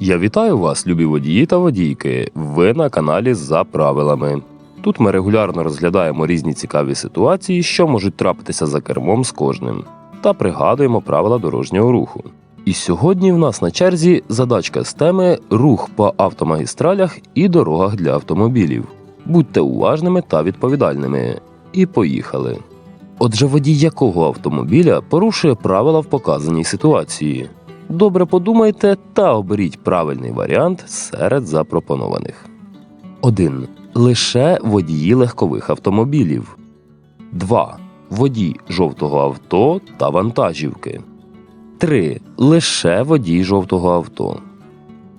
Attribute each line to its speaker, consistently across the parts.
Speaker 1: Я вітаю вас, любі водії та водійки. Ви на каналі за правилами. Тут ми регулярно розглядаємо різні цікаві ситуації, що можуть трапитися за кермом з кожним, та пригадуємо правила дорожнього руху. І сьогодні в нас на черзі задачка з теми рух по автомагістралях і дорогах для автомобілів. Будьте уважними та відповідальними. І поїхали. Отже, водій якого автомобіля порушує правила в показаній ситуації? Добре подумайте та оберіть правильний варіант серед запропонованих. 1. Лише водії легкових автомобілів. 2. Водій жовтого авто та вантажівки. 3. Лише водій жовтого авто.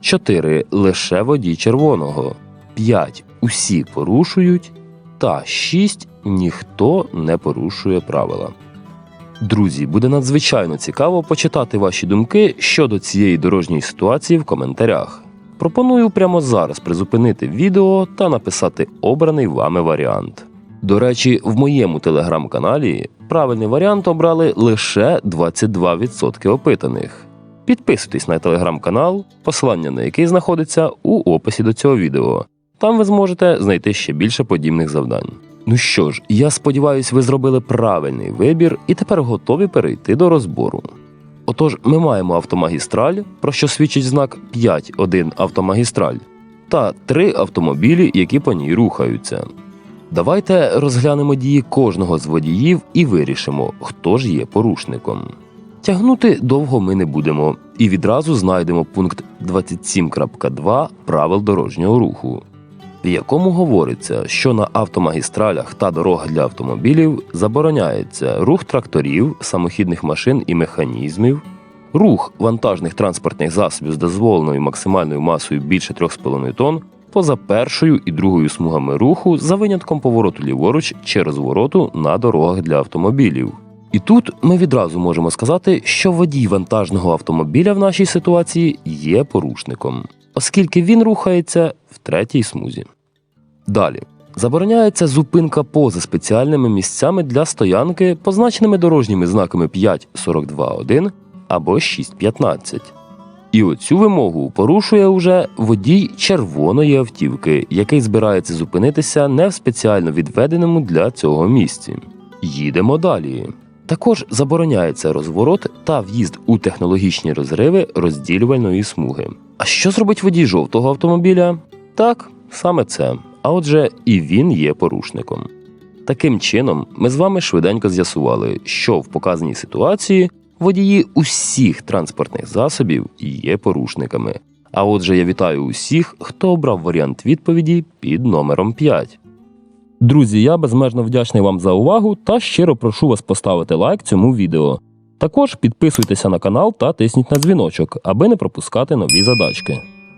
Speaker 1: 4. Лише водій червоного. 5. Усі порушують. Та 6. Ніхто не порушує правила. Друзі, буде надзвичайно цікаво почитати ваші думки щодо цієї дорожньої ситуації в коментарях. Пропоную прямо зараз призупинити відео та написати обраний вами варіант. До речі, в моєму телеграм-каналі правильний варіант обрали лише 22% опитаних. Підписуйтесь на телеграм-канал, посилання на який знаходиться у описі до цього відео. Там ви зможете знайти ще більше подібних завдань. Ну що ж, я сподіваюся, ви зробили правильний вибір і тепер готові перейти до розбору. Отож, ми маємо автомагістраль, про що свідчить знак 5.1 автомагістраль, та три автомобілі, які по ній рухаються. Давайте розглянемо дії кожного з водіїв і вирішимо, хто ж є порушником. Тягнути довго ми не будемо і відразу знайдемо пункт 27.2 правил дорожнього руху в якому говориться, що на автомагістралях та дорогах для автомобілів забороняється рух тракторів, самохідних машин і механізмів, рух вантажних транспортних засобів з дозволеною максимальною масою більше 3,5 тонн поза першою і другою смугами руху за винятком повороту ліворуч чи розвороту на дорогах для автомобілів. І тут ми відразу можемо сказати, що водій вантажного автомобіля в нашій ситуації є порушником, оскільки він рухається в третій смузі. Далі забороняється зупинка поза спеціальними місцями для стоянки, позначеними дорожніми знаками 5.42.1 або 6.15. І оцю вимогу порушує уже водій червоної автівки, який збирається зупинитися не в спеціально відведеному для цього місці. Їдемо далі. Також забороняється розворот та в'їзд у технологічні розриви розділювальної смуги. А що зробить водій жовтого автомобіля? Так, саме це. А отже, і він є порушником. Таким чином, ми з вами швиденько з'ясували, що в показаній ситуації водії усіх транспортних засобів є порушниками. А отже, я вітаю усіх, хто обрав варіант відповіді під номером 5. Друзі, я безмежно вдячний вам за увагу та щиро прошу вас поставити лайк цьому відео. Також підписуйтеся на канал та тисніть на дзвіночок, аби не пропускати нові задачки.